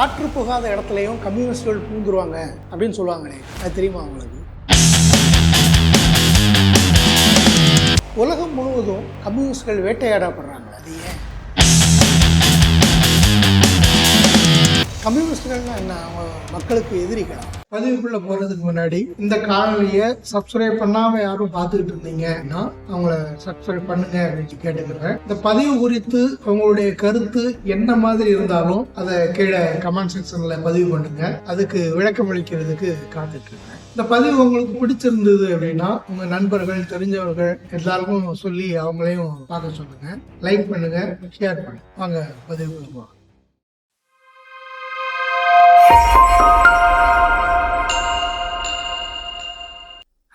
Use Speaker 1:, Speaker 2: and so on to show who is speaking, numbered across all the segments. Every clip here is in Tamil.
Speaker 1: காற்று புகாத இடத்துலையும் கம்யூனிஸ்டுகள் பூந்துருவாங்க அப்படின்னு சொல்லுவாங்களே. அது தெரியுமா அவங்களுக்கு உலகம் முழுவதும் கம்யூனிஸ்டுகள் வேட்டையாடப்படுறாங்க. அது ஏன்? கம்யூனிஸ்டுகள்னா என்ன? அவங்க மக்களுக்கு எதிரிகளா? பதிவுக்குள்ள போறதுக்கு முன்னாடி இந்த காணொலியை சப்ஸ்கிரைப் பண்ணாம யாரும் பார்த்துக்கிட்டு இருந்தீங்கன்னா அவங்கள சப்ஸ்கிரைப் பண்ணுங்க அப்படின்னு கேட்டுக்கிறேன். இந்த பதிவு குறித்து உங்களுடைய கருத்து என்ன மாதிரி இருந்தாலும் அதை கீழே கமெண்ட் செக்ஷன்ல பதிவு பண்ணுங்க. அதுக்கு விளக்கம் அளிக்கிறதுக்கு காத்துட்டு இந்த பதிவு உங்களுக்கு பிடிச்சிருந்தது அப்படின்னா உங்க நண்பர்கள் தெரிஞ்சவர்கள் எல்லாருக்கும் சொல்லி அவங்களையும் பார்க்க சொல்லுங்க. லைக் பண்ணுங்க ஷேர் பண்ணுங்க. வாங்க பதிவு போகலாம்.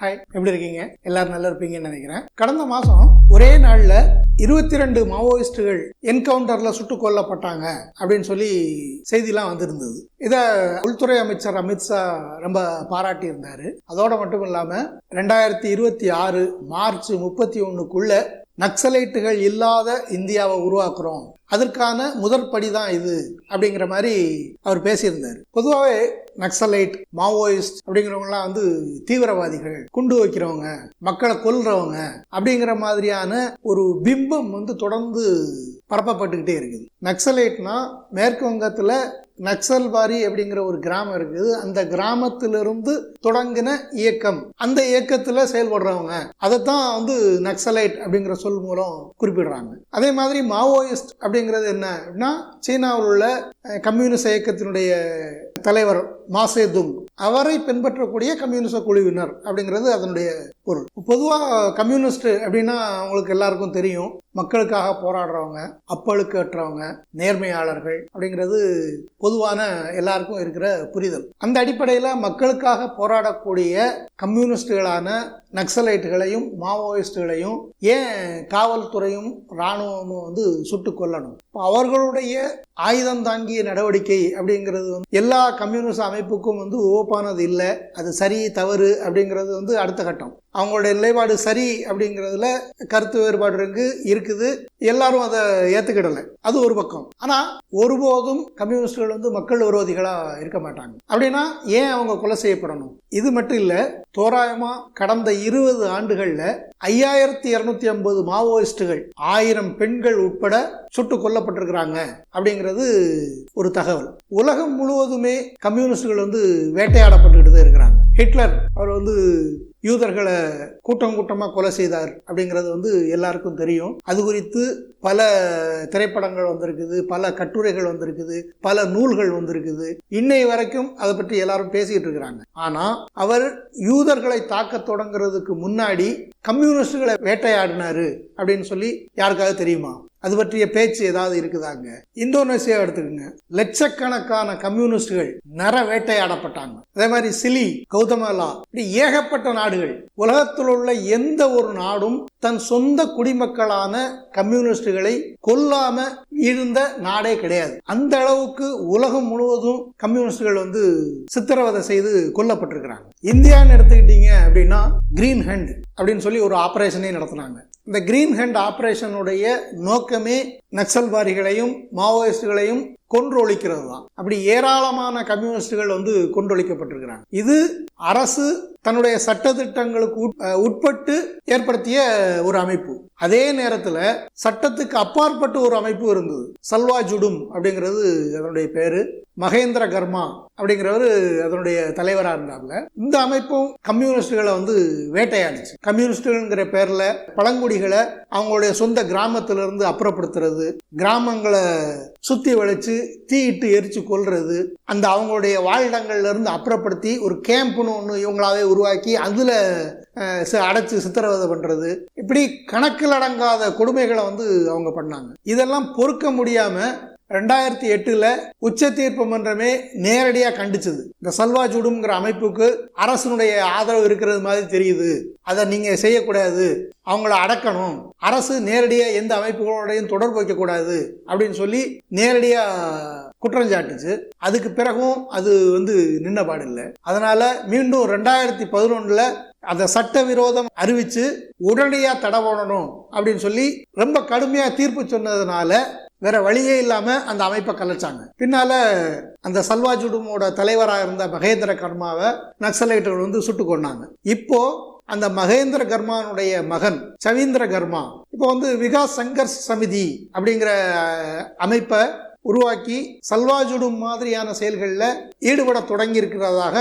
Speaker 1: ஹாய் எப்படி இருக்கீங்க? எல்லாரும் நல்லா இருப்பீங்கன்னு நினைக்கிறேன். கடந்த மாதம் ஒரே நாளில் இருபத்தி ரெண்டு மாவோயிஸ்டுகள் என்கவுண்டரில் சுட்டுக் கொல்லப்பட்டாங்க அப்படின்னு சொல்லி செய்திலாம் வந்திருந்தது. இதை உள்துறை அமைச்சர் அமித்ஷா ரொம்ப பாராட்டி இருந்தார் அதோட மட்டும் இல்லாமல் ரெண்டாயிரத்தி இருபத்தி ஆறு மார்ச் முப்பத்தி ஒன்றுக்குள்ள நக்சலைட்டுகள் இல்லாத இந்தியாவை உருவாக்குறோம். அதற்கான முதற்படி தான் இது அப்படிங்கிற மாதிரி அவர் பேசியிருந்தார். பொதுவாகவே நக்சலைட் மாவோயிஸ்ட் அப்படிங்கிறவங்கலாம் வந்து தீவிரவாதிகள் குண்டு வைக்கிறவங்க மக்களை கொல்றவங்க அப்படிங்கிற மாதிரியான ஒரு பிம்பம் வந்து தொடர்ந்து பரப்பப்பட்டுக்கிட்டே இருக்குது. நக்சலைட்னா மேற்கு வங்கத்தில் நக்சல்வாரி அப்படிங்கிற ஒரு கிராமம் இருக்குது. அந்த கிராமத்திலிருந்து தொடங்கின இயக்கம். அந்த இயக்கத்தில் செயல்படுறவங்க. அதைத்தான் வந்து நக்சலைட் அப்படிங்கிற சொல் மூலம் குறிப்பிடுறாங்க. அதே மாதிரி மாவோயிஸ்ட் அப்படிங்கிறது என்ன அப்படின்னா சீனாவில் உள்ள கம்யூனிஸ்ட் இயக்கத்தினுடைய தலைவர் மாசேதுங் அவரை பின்பற்றக்கூடிய கம்யூனிஸ்ட குழுவினர் அப்படிங்கிறது அதனுடைய பொருள். பொதுவாக கம்யூனிஸ்ட் அப்படின்னா அவங்களுக்கு எல்லாருக்கும் தெரியும். மக்களுக்காக போராடுறவங்க அப்பழுக்கற்றவங்க நேர்மையாளர்கள் அப்படிங்கிறது பொதுவான எல்லாருக்கும் இருக்கிற புரிதல். அந்த அடிப்படையில் மக்களுக்காக போராடக்கூடிய கம்யூனிஸ்டுகளான நக்சலைட்டுகளையும் மாவோயிஸ்டுகளையும் ஏன் காவல்துறையும் இராணுவமும் வந்து சுட்டு கொல்லணும்? அவர்களுடைய ஆயுதம் தாங்கிய நடவடிக்கை அப்படிங்கிறது வந்து எல்லா கம்யூனிஸ்ட் அமைப்புக்கும் வந்து ஓப்பானது இல்லை. அது சரி தவறு அப்படிங்கிறது வந்து அடுத்த கட்டம். அவங்களுடைய நிலைப்பாடு சரி அப்படிங்கிறதுல கருத்து வேறுபாடு இருக்கு இருக்குது. எல்லாரும் அதை ஏற்றுக்கிடலை அது ஒரு பக்கம். ஆனால் ஒருபோதும் கம்யூனிஸ்டுகள் வந்து மக்கள் விரோதிகளா இருக்க மாட்டாங்க. அப்படின்னா ஏன் அவங்க கொலை செய்யப்படணும்? இது மட்டும் இல்லை தோராயமாக கடந்த இருபது ஆண்டுகளில் ஐயாயிரத்தி இரநூத்தி ஐம்பது மாவோயிஸ்டுகள் ஆயிரம் பெண்கள் உட்பட சுட்டு கொல்லப்பட்டிருக்கிறாங்க அப்படிங்கிறது ஒரு தகவல். உலகம் முழுவதுமே கம்யூனிஸ்டுகள் வந்து வேட்டையாடப்பட்டுக்கிட்டு தான் இருக்கிறாங்க. ஹிட்லர் அவர் வந்து யூதர்களை கூட்டம் கூட்டமாக கொலை செய்தார் அப்படிங்கிறது வந்து எல்லாருக்கும் தெரியும். அது குறித்து பல திரைப்படங்கள் வந்திருக்குது பல கட்டுரைகள் வந்திருக்குது பல நூல்கள் வந்திருக்குது. இன்னை வரைக்கும் அதை பற்றி எல்லாரும் பேசிக்கிட்டு இருக்கிறாங்க. ஆனால் அவர் யூதர்களை தாக்க தொடங்குறதுக்கு முன்னாடி கம்யூனிஸ்டுகளை வேட்டையாடினாரு அப்படின்னு சொல்லி யாருக்காவது தெரியுமா? அது பற்றிய பேச்சு ஏதாவது இருக்குதாங்க? இந்தோனேசியா எடுத்துக்கோங்க. லட்சக்கணக்கான கம்யூனிஸ்டுகள் நர வேட்டையாடப்பட்டாங்க. அதே மாதிரி சிலி கௌதமலா இப்படி ஏகப்பட்ட நாடுகள். உலகத்தில் உள்ள எந்த ஒரு நாடும் தன் சொந்த குடிமக்களான கம்யூனிஸ்டுகளை கொல்லாம இருந்த நாடே கிடையாது. அந்த அளவுக்கு உலகம் முழுவதும் கம்யூனிஸ்டுகள் வந்து சித்திரவதை செய்து கொல்லப்பட்டிருக்கிறாங்க. இந்தியான்னு எடுத்துக்கிட்டீங்க அப்படின்னா கிரீன் ஹேண்ட் அப்படின்னு சொல்லி ஒரு ஆபரேஷனே நடத்தினாங்க. இந்த கிரீன் ஹேண்ட் ஆபரேஷனுடைய நோக்கமே நக்சல்வாதிகளையும் மாவோயிஸ்டுகளையும் கொன்றொழிக்கிறது தான் அப்படி ஏராளமான கம்யூனிஸ்டுகள் வந்து கொன்றொழிக்கப்பட்டிருக்கிறாங்க. இது அரசு தன்னுடைய சட்டத்திட்டங்களுக்கு உட்- உட்பட்டு ஏற்படுத்திய ஒரு அமைப்பு. அதே நேரத்தில் சட்டத்துக்கு அப்பாற்பட்டு ஒரு அமைப்பு இருந்தது. சல்வா ஜுடும் அப்படிங்கிறது அதனுடைய பேரு. மகேந்திர கர்மா அப்படிங்கிறவர் அதனுடைய தலைவராக இருந்தாங்க இந்த அமைப்பும் கம்யூனிஸ்டுகளை வந்து வேட்டையாடிச்சு. கம்யூனிஸ்டுங்கிற பேரில் பழங்குடிகளை அவங்களுடைய சொந்த கிராமத்திலிருந்து அப்புறப்படுத்துறது கிராமங்களை சுற்றி வளைச்சு தீயிட்டு எரிச்சு கொள்வது அந்த அவங்களுடைய வாழிடங்கள்லேருந்து அப்புறப்படுத்தி ஒரு கேம்ப்னு ஒன்று இவங்களாவே உருவாக்கி அதில் அடைச்சு சித்திரவதை பண்ணுறது இப்படி கணக்கில் அடங்காத கொடுமைகளை வந்து அவங்க பண்ணாங்க. இதெல்லாம் பொறுக்க முடியாமல் ரெண்டாயிரத்தி எட்டில் உச்ச தீர்ப்பு மன்றமே நேரடியாக கண்டிச்சது. இந்த சல்வா ஜுடுங்கிற அமைப்புக்கு அரசனுடைய ஆதரவு இருக்கிறது மாதிரி தெரியுது. அதை நீங்கள் செய்யக்கூடாது. அவங்கள அடக்கணும். அரசு நேரடியாக எந்த அமைப்புகளோடையும் தொடர்பு வைக்கக்கூடாது அப்படின்னு சொல்லி நேரடியாக குற்றம் சாட்டுச்சு. அதுக்கு பிறகும் அது வந்து நின்ன பாடில்லை. அதனால மீண்டும் ரெண்டாயிரத்தி பதினொன்றில் அதை சட்டவிரோதம் அறிவிச்சு உடனடியாக தடை போடணும் அப்படின்னு சொல்லி ரொம்ப கடுமையாக தீர்ப்பு சொன்னதுனால வேற வழியே இல்லாம அந்த அமைப்பை கலைச்சாங்க. பின்னால அந்த சல்வாஜுடுமோட தலைவராக இருந்த மகேந்திர கர்மாவை நக்சலைட்டுகள் வந்து சுட்டு கொண்டாங்க இப்போ அந்த மகேந்திர கர்மானுடைய மகன் சவீந்திர கர்மா இப்போ வந்து விகாஸ் சங்கர் சமிதி அப்படிங்கிற அமைப்பை உருவாக்கி சல்வாஜுடும் மாதிரியான செயல்களில் ஈடுபட தொடங்கி இருக்கிறதாக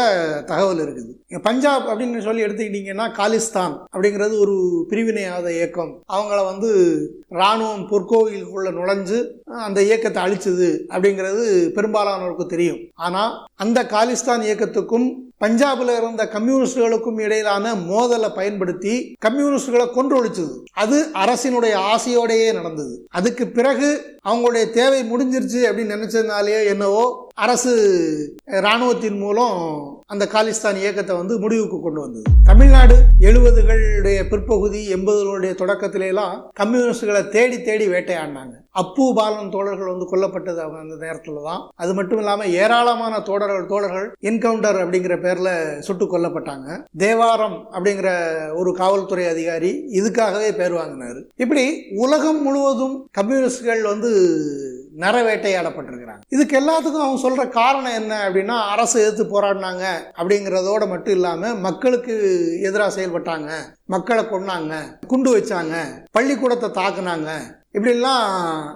Speaker 1: தகவல் இருக்குது. பஞ்சாப் அப்படின்னு சொல்லி எடுத்துக்கிட்டிங்கன்னா காலிஸ்தான் அப்படிங்கிறது ஒரு பிரிவினையாத இயக்கம். அவங்கள வந்து இராணுவம் பொற்கோவிலுக்குள்ள நுழைஞ்சு அந்த இயக்கத்தை அழிச்சது அப்படிங்கிறது பெரும்பாலானோருக்கு தெரியும். ஆனால் அந்த காலிஸ்தான் இயக்கத்துக்கும் பஞ்சாபில் இருந்த கம்யூனிஸ்டுகளுக்கும் இடையிலான மோதலை பயன்படுத்தி கம்யூனிஸ்டுகளை கொன்று ஒழிச்சது அது அரசினுடைய ஆசையோடையே நடந்தது. அதுக்கு பிறகு அவங்களுடைய தேவை முடிஞ்சிருச்சு அப்படின்னு நினைச்சதுனாலேயோ என்னவோ அரசு இராணுவத்தின் மூலம் அந்த காலிஸ்தான் இயக்கத்தை வந்து முடிவுக்கு கொண்டு வந்தது. தமிழ்நாடு எழுபதுகளுடைய பிற்பகுதி எண்பதுகளுடைய தொடக்கத்திலெல்லாம் கம்யூனிஸ்டுகளை தேடி தேடி வேட்டையாடினாங்க. அப்பு பாலன் தோழர்கள் வந்து கொல்லப்பட்டது அவங்க அந்த நேரத்தில் தான். அது மட்டும் இல்லாமல் ஏராளமான தோழர்கள் தோழர்கள் என்கவுண்டர் அப்படிங்கிற பேரில் சுட்டு கொல்லப்பட்டாங்க. தேவாரம் அப்படிங்கிற ஒரு காவல்துறை அதிகாரி இதுக்காகவே பேர் வாங்கினார். இப்படி உலகம் முழுவதும் கம்யூனிஸ்டுகள் வந்து நர வேட்டையாடப்பட்டிருக்கிறாங்க இதுக்கு எல்லாத்துக்கும் அவங்க சொல்ற காரணம் என்ன அப்படின்னா அரசு எதிர்த்து போராடினாங்க அப்படிங்கிறதோட மட்டும் இல்லாமல் மக்களுக்கு எதிராக செயல்பட்டாங்க மக்களை கொன்னாங்க குண்டு வச்சாங்க பள்ளிக்கூடத்தை தாக்குனாங்க இப்படிலாம்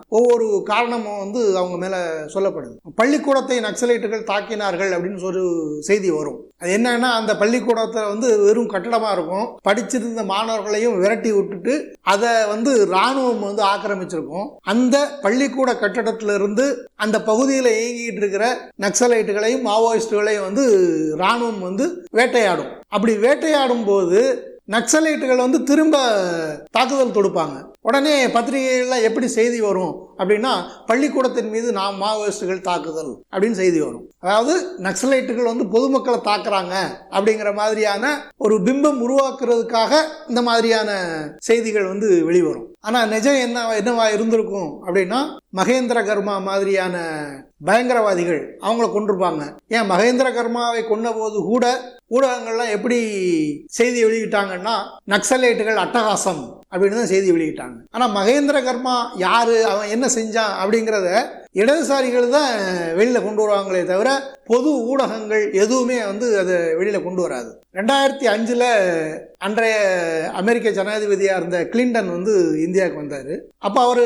Speaker 1: ஒவ்வொரு காரணமும் வந்து அவங்க மேலே சொல்லப்படுது. பள்ளிக்கூடத்தை நக்சலைட்டுகள் தாக்கினார்கள் அப்படின்னு ஒரு செய்தி வரும். அது என்னன்னா அந்த பள்ளிக்கூடத்தில் வந்து வெறும் கட்டடமாக இருக்கும். படிச்சிருந்த மாணவர்களையும் விரட்டி விட்டுட்டு அதை வந்து இராணுவம் வந்து ஆக்கிரமிச்சிருக்கும். அந்த பள்ளிக்கூட கட்டடத்திலிருந்து அந்த பகுதியில் இயங்கிட்டு இருக்கிற நக்சலைட்டுகளையும் மாவோயிஸ்டுகளையும் வந்து இராணுவம் வந்து வேட்டையாடும். அப்படி வேட்டையாடும் போது நக்சலைட்டுகள் வந்து திரும்ப தாக்குதல் தொடுப்பாங்க. உடனே பத்திரிகைகளில் எப்படி செய்தி வரும் அப்படின்னா பள்ளிக்கூடத்தின் மீது நாம் மாவோயிஸ்டுகள் தாக்குதல் அப்படின்னு செய்தி வரும். அதாவது நக்சலைட்டுகள் வந்து பொதுமக்களை தாக்குறாங்க அப்படிங்கிற மாதிரியான ஒரு பிம்பம் உருவாக்குறதுக்காக இந்த மாதிரியான செய்திகள் வந்து வெளிவரும். ஆனால் நிஜம் என்ன என்னவா இருந்திருக்கும் அப்படின்னா மகேந்திர கர்மா மாதிரியான பயங்கரவாதிகள் அவங்கள கொண்டிருப்பாங்க ஏன் மகேந்திர கர்மாவை கொண்ட போது கூட ஊடகங்கள்லாம் எப்படி செய்தி வெளியிட்டாங்கன்னா நக்சலைட்டுகள் அட்டகாசம் அப்படின்னு தான் செய்தி வெளியிட்டாங்க. ஆனால் மகேந்திர கர்மா யார் அவன் என்ன செஞ்சான் அப்படிங்கிறத இடதுசாரிகள் தான் வெளியில் கொண்டு வருவாங்களே தவிர பொது ஊடகங்கள் எதுவுமே வந்து அதை வெளியில் கொண்டு வராது. ரெண்டாயிரத்தி அஞ்சில் அன்றைய அமெரிக்க ஜனாதிபதியாக இருந்த கிளின்டன் வந்து இந்தியாவுக்கு வந்தார். அப்போ அவர்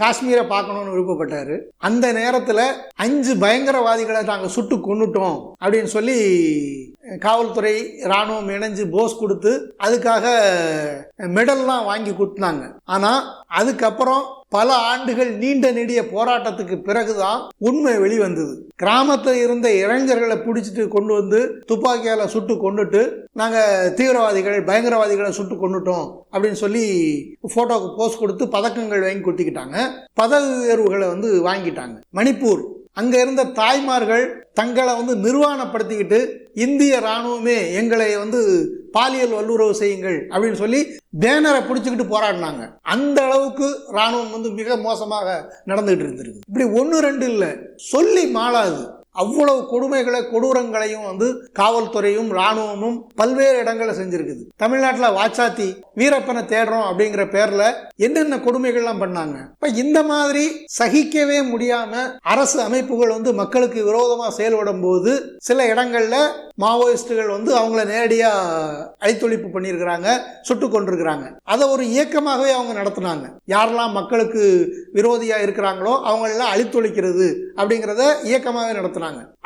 Speaker 1: காஷ்மீரை பார்க்கணுன்னு விருப்பப்பட்டார். அந்த நேரத்தில் அஞ்சு பயங்கரவாதிகளை நாங்கள் சுட்டு கொண்டுட்டோம் அப்படின்னு சொல்லி காவல்துறை இராணுவம் இணைஞ்சு போஸ் கொடுத்து அதுக்காக மெடல்லாம் வாங்கி கொடுத்தாங்க. ஆனால் அதுக்கப்புறம் பல ஆண்டுகள் நீண்ட நெடிய போராட்டத்துக்கு பிறகுதான் உண்மை வெளிவந்தது. கிராமத்தில் இருந்த இளைஞர்களை பிடிச்சிட்டு கொண்டு வந்து துப்பாக்கியால் சுட்டு கொண்டுட்டு நாங்கள் தீவிரவாதிகள் பயங்கரவாதிகளை சுட்டு கொண்டுட்டோம் அப்படின்னு சொல்லி ஃபோட்டோவுக்கு போஸ்ட் கொடுத்து பதக்கங்கள் வாங்கி கொடுத்துக்கிட்டாங்க. பதவி உயர்வுகளை வந்து வாங்கிட்டாங்க. மணிப்பூர். அங்கே இருந்த தாய்மார்கள் தங்களை வந்து நிர்வாணப்படுத்திக்கிட்டு இந்திய இராணுவமே எங்களை வந்து பாலியல் வல்லுறவு செய்யுங்கள் அப்படின்னு சொல்லி பேனரை பிடிச்சிக்கிட்டு போராடினாங்க. அந்த அளவுக்கு இராணுவம் வந்து மிக மோசமாக நடந்துகிட்டு இருந்திருக்கு. இப்படி ஒன்று ரெண்டு இல்லை. சொல்லி மாளாது. அவ்வளவு கொடுமைகளை கொடூரங்களையும் வந்து காவல்துறையும் இராணுவமும் பல்வேறு இடங்களில் செஞ்சிருக்குது. தமிழ்நாட்டில் வாச்சாத்தி வீரப்பனை தேடுறோம் அப்படிங்கிற பேர்ல என்னென்ன கொடுமைகள்லாம் பண்ணாங்க? இப்ப இந்த மாதிரி சகிக்கவே முடியாம அரசு அமைப்புகள் வந்து மக்களுக்கு விரோதமாக செயல்படும் போது சில இடங்கள்ல மாவோயிஸ்டுகள் வந்து அவங்கள நேரடியாக அழித்தொழிப்பு பண்ணியிருக்கிறாங்க சுட்டு கொண்டிருக்கிறாங்க அதை ஒரு இயக்கமாகவே அவங்க நடத்தினாங்க. யாரெல்லாம் மக்களுக்கு விரோதியாக இருக்கிறாங்களோ அவங்களெல்லாம் அழித்தொழிக்கிறது அப்படிங்கிறத இயக்கமாகவே நடத்தினாங்க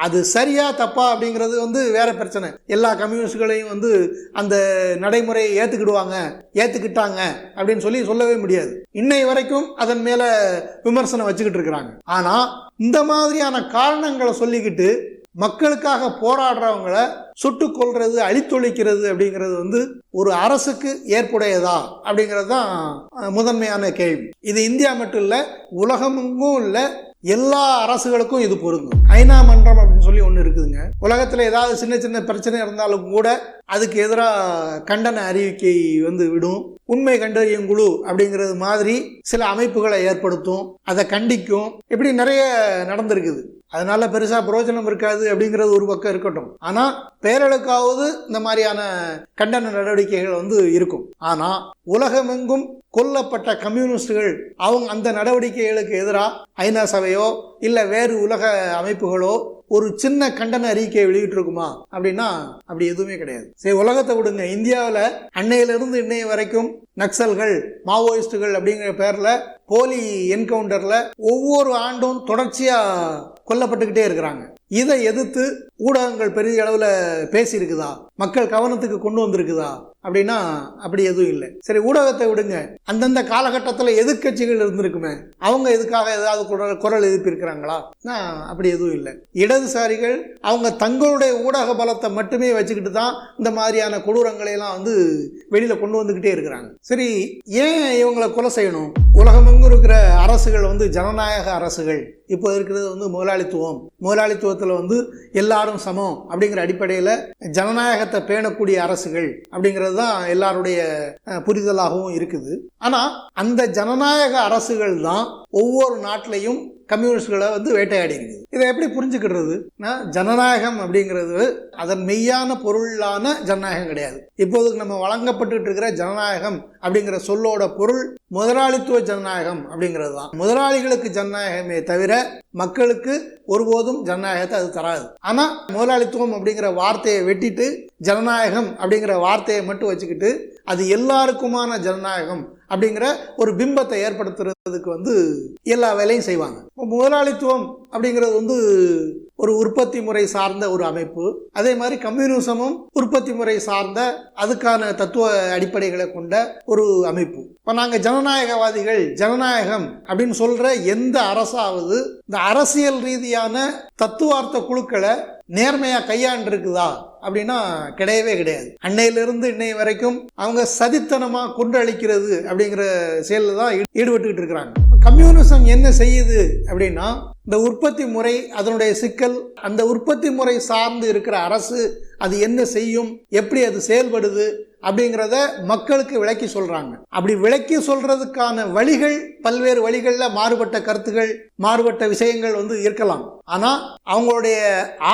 Speaker 1: அது சரியா தப்பா அப்படிங்கிறது வந்து வேற பிரச்சனை. எல்லா கம்யூனிஸ்டுகளையும் வந்து அந்த நடைமுறையை ஏற்றுக்கிடுவாங்க ஏற்றுக்கிட்டாங்க அப்படின்னு சொல்லி சொல்லவே முடியாது. இன்னை வரைக்கும் அதன் மேலே விமர்சனம் வச்சுக்கிட்டு இருக்கிறாங்க. ஆனால் இந்த மாதிரியான காரணங்களை சொல்லிக்கிட்டு மக்களுக்காக போராடுறவங்கள சுட்டு கொள்றது அழித்தொழிக்கிறது அப்படிங்கிறது வந்து ஒரு அரசுக்கு ஏற்புடையதா அப்படிங்கிறது தான் முதன்மையான கேள்வி. இது இந்தியா மட்டும் இல்லை உலகமெங்கும் இல்லை எல்லா அரசுகளுக்கும் இது பொருந்தும். ஐநா மன்றம் அப்படின்னு சொல்லி ஒன்று இருக்குதுங்க. உலகத்தில் ஏதாவது சின்ன சின்ன பிரச்சனை இருந்தாலும் கூட அதுக்கு எதிராக கண்டன அறிவிக்கை வந்து விடும். உண்மை கண்டறியும் குழு அப்படிங்கிறது மாதிரி சில அமைப்புகளை ஏற்படுத்தும் அதை கண்டிக்கும். இப்படி நிறைய நடந்திருக்குது. அதனால பெருசா பிரயோஜனம் இருக்காது அப்படிங்கிறது ஒரு பக்கம் இருக்கட்டும். ஆனா பேரலுக்காவது இந்த மாதிரியான கண்டன நடவடிக்கைகள் வந்து இருக்கும். ஆனா உலகமெங்கும் கொல்லப்பட்ட கம்யூனிஸ்டுகள் அவங்க அந்த நடவடிக்கைகளுக்கு எதிராக ஐநா சபையோ இல்லை வேறு உலக அமைப்புகளோ ஒரு சின்ன கண்டன அறிக்கையை வெளியிட்டிருக்குமா? அப்படின்னா அப்படி எதுவுமே கிடையாது. சரி உலகத்தை விடுங்க. இந்தியாவில் அன்னையிலிருந்து இன்னைய வரைக்கும் நக்சல்கள் மாவோயிஸ்டுகள் அப்படிங்கிற பேரில் போலி என்கவுண்டரில் ஒவ்வொரு ஆண்டும் தொடர்ச்சியாக கொல்லப்பட்டுக்கிட்டே இருக்கிறாங்க. இதை எதிர்த்து ஊடகங்கள் பெரிய அளவில் பேசியிருக்குதா? மக்கள் கவனத்துக்கு கொண்டு வந்திருக்குதா? அப்படின்னா அப்படி எதுவும் இல்லை. சரி ஊடகத்தை விடுங்க. அந்தந்த காலகட்டத்தில் எதிர்க்கட்சிகள் இருந்திருக்குமே அவங்க எதுக்காக ஏதாவது குரல் குரல் எழுப்பியிருக்கிறாங்களா? நான் அப்படி எதுவும் இல்லை. இடதுசாரிகள் அவங்க தங்களுடைய ஊடக பலத்தை மட்டுமே வச்சுக்கிட்டு தான் இந்த மாதிரியான கொடூரங்களை எல்லாம் வந்து வெளியில் கொண்டு வந்துக்கிட்டே இருக்கிறாங்க. சரி ஏன் இவங்களை கொலை செய்யணும்? உலகமெங்கும் இருக்கிற அரசுகள் வந்து ஜனநாயக அரசுகள். இப்போ இருக்கிறது வந்து முதலாளித்துவம். முதலாளித்துவத்தில் வந்து எல்லாரும் சமம் அப்படிங்கிற அடிப்படையில் ஜனநாயகத்தை பேணக்கூடிய அரசுகள் அப்படிங்கிறது தான் எல்லாருடைய புரிதலாகவும் இருக்குது. ஆனால் அந்த ஜனநாயக அரசுகள் தான் ஒவ்வொரு நாட்டிலையும் கம்யூனிஸ்டுகளை வந்து வேட்டையாடி இருக்குது இதை எப்படி புரிஞ்சுக்கிறது? ஜனநாயகம் அப்படிங்கிறது அதன் மெய்யான பொருளான ஜனநாயகம் கிடையாது. இப்போது நம்ம வழங்கப்பட்டு இருக்கிற ஜனநாயகம் அப்படிங்கிற சொல்லோட பொருள் முதலாளித்துவ ஜனநாயகம் அப்படிங்கிறது தான். முதலாளிகளுக்கு ஜனநாயகமே தவிர மக்களுக்கு ஒருபோதும் ஜனநாயகத்தை அது தராது. ஆனால் முதலாளித்துவம் அப்படிங்கிற வார்த்தையை வெட்டிட்டு ஜனநாயகம் அப்படிங்கிற வார்த்தையை மட்டும் வச்சுக்கிட்டு அது எல்லாருக்குமான ஜனநாயகம் அப்படிங்கிற ஒரு பிம்பத்தை ஏற்படுத்துறதுக்கு வந்து எல்லா வேலையும் செய்வாங்க. முதலாளித்துவம் அப்படிங்கிறது வந்து ஒரு உற்பத்தி முறை சார்ந்த ஒரு அமைப்பு. அதே மாதிரி கம்யூனிசமும் உற்பத்தி முறை சார்ந்த அதுக்கான தத்துவ அடிப்படைகளை கொண்ட ஒரு அமைப்பு. இப்போ நாங்கள் ஜனநாயகவாதிகள் ஜனநாயகம் அப்படின்னு சொல்ற எந்த அரசாவது இந்த அரசியல் ரீதியான தத்துவார்த்த குழுக்களை நேர்மையா கையாண்டுருக்குதா அப்படின்னா கிடையவே கிடையாது. அன்னையிலிருந்து இன்னை வரைக்கும் அவங்க சதித்தனமா கொன்றளிக்கிறது அப்படிங்கிற செயலில் தான் ஈடுபட்டுக்கிட்டு இருக்கிறாங்க. கம்யூனிசம் என்ன செய்யுது அப்படின்னா இந்த உற்பத்தி முறை அதனுடைய சிக்கல் அந்த உற்பத்தி முறை சார்ந்து இருக்கிற அரசு அது என்ன செய்யும்? எப்படி அது செயல்படுது? அப்படிங்கிறத மக்களுக்கு விளக்கி சொல்றாங்க. அப்படி விளக்கி சொல்றதுக்கான வழிகள் பல்வேறு வழிகளில் மாறுபட்ட கருத்துகள் மாறுபட்ட விஷயங்கள் வந்து இருக்கலாம். ஆனால் அவங்களுடைய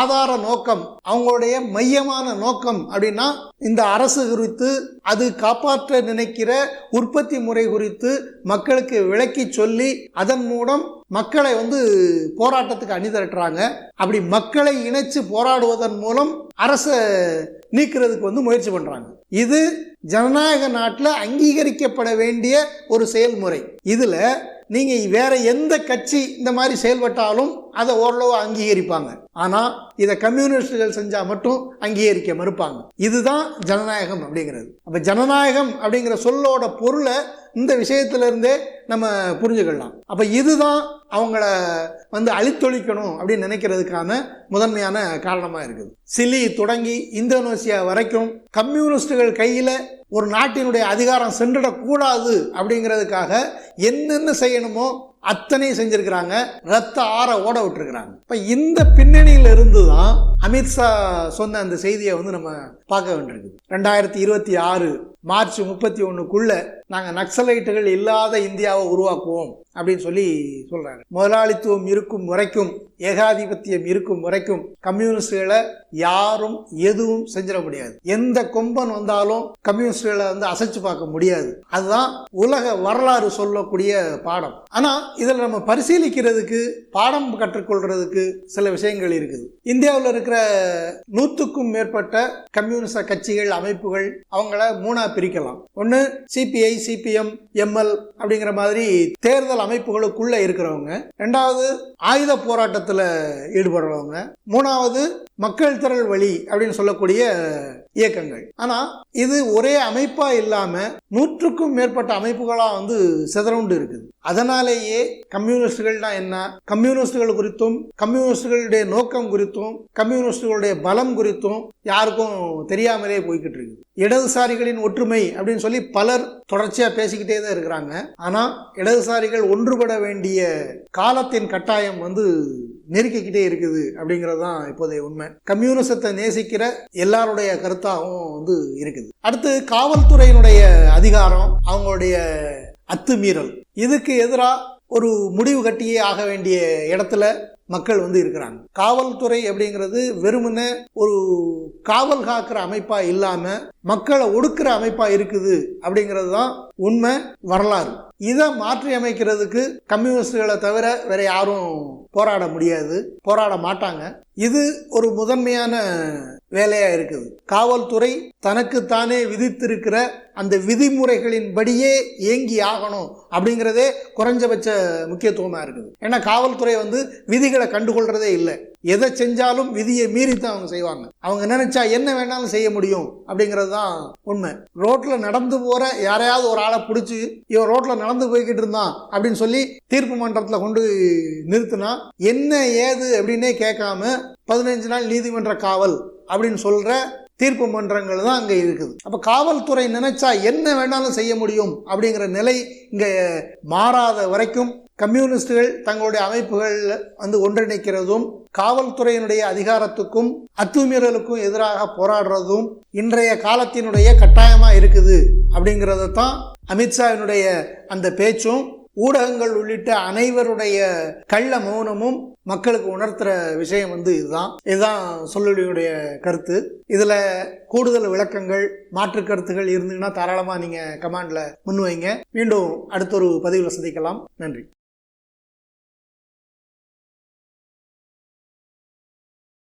Speaker 1: ஆதார நோக்கம் அவங்களுடைய மையமான நோக்கம் அப்படின்னா இந்த அரசு குறித்து அது காப்பாற்ற நினைக்கிற உற்பத்தி முறை குறித்து மக்களுக்கு விளக்கி சொல்லி அதன் மூலம் மக்களை வந்து போராட்டத்துக்கு அணிதிரட்டுறாங்க. அப்படி மக்களை இணைச்சு போராடுவதன் மூலம் அரசை நீக்கிறதுக்கு வந்து முயற்சி பண்ணுறாங்க இது ஜனநாயக நாட்டில் அங்கீகரிக்கப்பட வேண்டிய ஒரு செயல்முறை. இதில் நீங்கள் வேற எந்த கட்சி இந்த மாதிரி செயல்பட்டாலும் அதை ஓரளவு அங்கீகரிப்பாங்க. ஆனா இதை கம்யூனிஸ்டுகள் செஞ்சா மட்டும் அங்கீகரிக்க மறுப்பாங்க. இதுதான் ஜனநாயகம் அப்படிங்கிறது. அப்ப ஜனநாயகம் அப்படிங்கிற சொல்லோட பொருளை இந்த விஷயத்துல இருந்தே நம்ம புரிஞ்சுக்கலாம். அப்ப இதுதான் அவங்கள வந்து அழித்தொழிக்கணும் அப்படின்னு நினைக்கிறதுக்கான முதன்மையான காரணமா இருக்குது. சிலி தொடங்கி இந்தோனேசியா வரைக்கும் கம்யூனிஸ்டுகள் கையில ஒரு நாட்டினுடைய அதிகாரம் சென்றிடக்கூடாது அப்படிங்கிறதுக்காக என்னென்ன செய்யணுமோ அத்தனையும் செஞ்சிருக்கிறாங்க. ரத்த ஆற ஓட விட்டுருக்கிறாங்க. இப்போ இந்த பின்னணியில் இருந்து தான் அமித்ஷா சொன்ன அந்த செய்தியை வந்து நம்ம பார்க்க வேண்டியிருக்கு ரெண்டாயிரத்தி இருபத்தி ஆறு மார்ச் முப்பத்தி ஒன்றுக்குள்ளே நாங்கள் நக்சலைட்டுகள் இல்லாத இந்தியாவை உருவாக்குவோம் அப்படின்னு சொல்லி சொல்கிறாங்க முதலாளித்துவம் இருக்கும் வரைக்கும் ஏகாதிபத்தியம் இருக்கும் வரைக்கும் கம்யூனிஸ்டுகளை யாரும் எதுவும் செஞ்சிட முடியாது. எந்த கொம்பன் வந்தாலும் கம்யூனிஸ்டுகளை வந்து அசைச்சு பார்க்க முடியாது. அதுதான் உலக வரலாறு சொல்லக்கூடிய பாடம். ஆனால் இதில் நம்ம பரிசீலிக்கிறதுக்கு பாடம் கற்றுக்கொள்றதுக்கு சில விஷயங்கள் இருக்குது. இந்தியாவில் இருக்கிற நூற்றுக்கும் மேற்பட்ட கம்யூனிச கட்சிகள் அமைப்புகள் அவங்கள மூணா பிரிக்கலாம். ஒன்று சிபிஐ சிபிஎம் எம்எல் அப்படிங்கிற மாதிரி தேர்தல் அமைப்புகளுக்குள்ள இருக்கிறவங்க. ரெண்டாவது ஆயுத போராட்டத்தில் ஈடுபடுறவங்க. மூணாவது மக்கள் திரள் வழி அப்படின்னு சொல்லக்கூடிய இயக்கங்கள். ஆனால் இது ஒரே அமைப்பாக இல்லாமல் நூற்றுக்கும் மேற்பட்ட அமைப்புகளாக வந்து சிதறவுண்டு இருக்குது. அதனாலேயே கம்யூனிஸ்டுகள்னா என்ன? கம்யூனிஸ்டுகள் குறித்தும் கம்யூனிஸ்டுகளுடைய நோக்கம் குறித்தும் கம்யூனிஸ்டுகளுடைய பலம் குறித்தும் யாருக்கும் தெரியாமலே போய்கிட்டு இருக்குது. இடதுசாரிகளின் ஒற்றுமை அப்படின்னு சொல்லி பலர் தொடர்ச்சியா பேசிக்கிட்டே தான் இருக்கிறாங்க. ஆனா இடதுசாரிகள் ஒன்றுபட வேண்டிய காலத்தின் கட்டாயம் வந்து நெருக்கிக்கிட்டே இருக்குது அப்படிங்கிறது தான் இப்போதைய உண்மை. கம்யூனிசத்தை நேசிக்கிற எல்லாருடைய கருத்தாகவும் வந்து இருக்குது. அடுத்து காவல்துறையினுடைய அதிகாரம் அவங்களுடைய அத்துமீறல். இதுக்கு எதிராக ஒரு முடிவு கட்டியே ஆக வேண்டிய இடத்துல மக்கள் வந்து இருக்கிறாங்க. காவல்துறை அப்படிங்கிறது வெறுமனே ஒரு காவல் காக்கிற அமைப்பா இல்லாம மக்களை ஒடுக்குற அமைப்பா இருக்குது அப்படிங்கிறது தான் உண்மை வரலாறு. இதை மாற்றி அமைக்கிறதுக்கு கம்யூனிஸ்டுகளை தவிர வேற யாரும் போராட முடியாது போராட மாட்டாங்க. இது ஒரு முதன்மையான வேலையா இருக்குது. காவல்துறை தனக்குத்தானே விதித்திருக்கிற அந்த விதிமுறைகளின்படியே இயங்கி ஆகணும் அப்படிங்கிறதே குறைஞ்சபட்ச முக்கியத்துவமா இருக்குது. ஏன்னா காவல்துறை வந்து விதிகள் கண்டுகொள்றதே இல்லை. எதை செஞ்சாலும் விதியை மீறி தான் அவங்க செய்வாங்க. அவங்க நினைச்சா என்ன வேணாலும் செய்ய முடியும் அப்படிங்கிறது தான் உண்மை. ரோட்ல நடந்து போற யாரையாவது ஒரு ஆளை பிடிச்சி இவன் ரோட்ல நடந்து போய்கிட்டு இருந்தான் அப்படின்னு சொல்லி தீர்ப்பு மன்றத்தில் கொண்டு நிறுத்தினா என்ன ஏது அப்படின்னே கேட்காம பதினஞ்சு நாள் நீதிமன்ற காவல் அப்படின்னு சொல்ற தீர்ப்பு மன்றங்கள் தான் அங்கே இருக்குது. அப்போ காவல்துறை நினைச்சா என்ன வேணாலும் செய்ய முடியும் அப்படிங்கிற நிலை இங்கே மாறாத வரைக்கும் கம்யூனிஸ்டுகள் தங்களுடைய அமைப்புகள் வந்து ஒன்றிணைக்கிறதும் காவல்துறையினுடைய அதிகாரத்துக்கும் அத்துமீறலுக்கும் எதிராக போராடுறதும் இன்றைய காலத்தினுடைய கட்டாயமாக இருக்குது அப்படிங்கிறத தான் அமித்ஷாவினுடைய அந்த பேச்சும். ஊடகங்கள் உள்ளிட்ட அனைவருடைய கள்ள மௌனமும் மக்களுக்கு உணர்த்துற விஷயம் வந்து இதுதான். இதுதான் சொல்லுடைய கருத்து. இதில் கூடுதல் விளக்கங்கள் மாற்று கருத்துகள் இருந்தீங்கன்னா தாராளமாக நீங்கள் கமாண்டில் முன்வைங்க. மீண்டும் அடுத்த ஒரு பதிவில் சந்திக்கலாம். நன்றி.